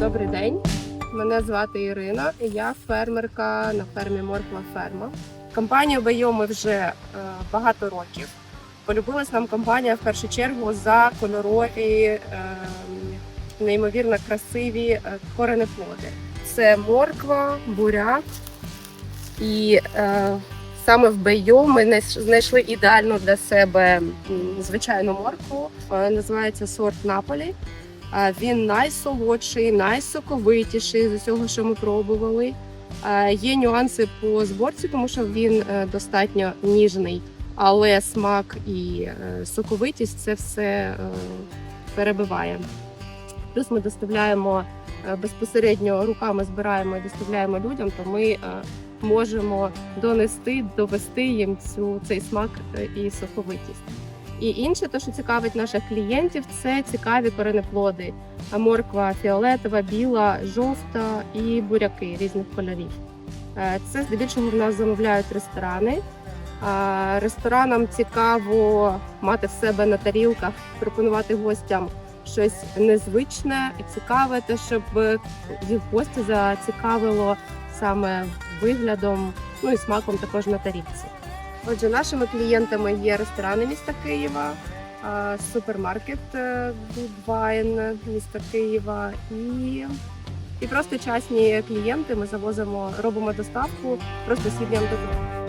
Добрий день. Мене звати Ірина. Я фермерка на фермі Морква Ферма. Компанію Байо ми вже е, багато років. Полюбилась нам компанія в першу чергу за кольорові, е, неймовірно красиві е, коренеплоди. Це морква, буряк і е, саме в Бейо ми знайшли ідеальну для себе звичайну моркву. Е, Називається сорт Наполі. Він найсолодший, найсоковитіший з усього, що ми пробували. Є нюанси по зборці, тому що він е, достатньо ніжний, але смак і е, соковитість це все е, перебиває. Плюс ми доставляємо безпосередньо руками збираємо і доставляємо людям, то ми можемо донести, довести їм цю цей смак і соковитість. І інше, те, що цікавить наших клієнтів, це цікаві коренеплоди. Морква фіолетова, біла, жовта і буряки різних кольорів. Е, Це здебільшого в нас замовляють ресторани. Ресторанам цікаво мати в себе на тарілках, пропонувати гостям щось незвичне і цікаве, те, щоб їх гості зацікавило саме виглядом, ну і смаком також на тарілці. Отже, нашими клієнтами є ресторани міста Києва, супермаркет е, міста Києва і, і просто частні клієнти. Ми завозимо, робимо доставку просто сім'ям додому.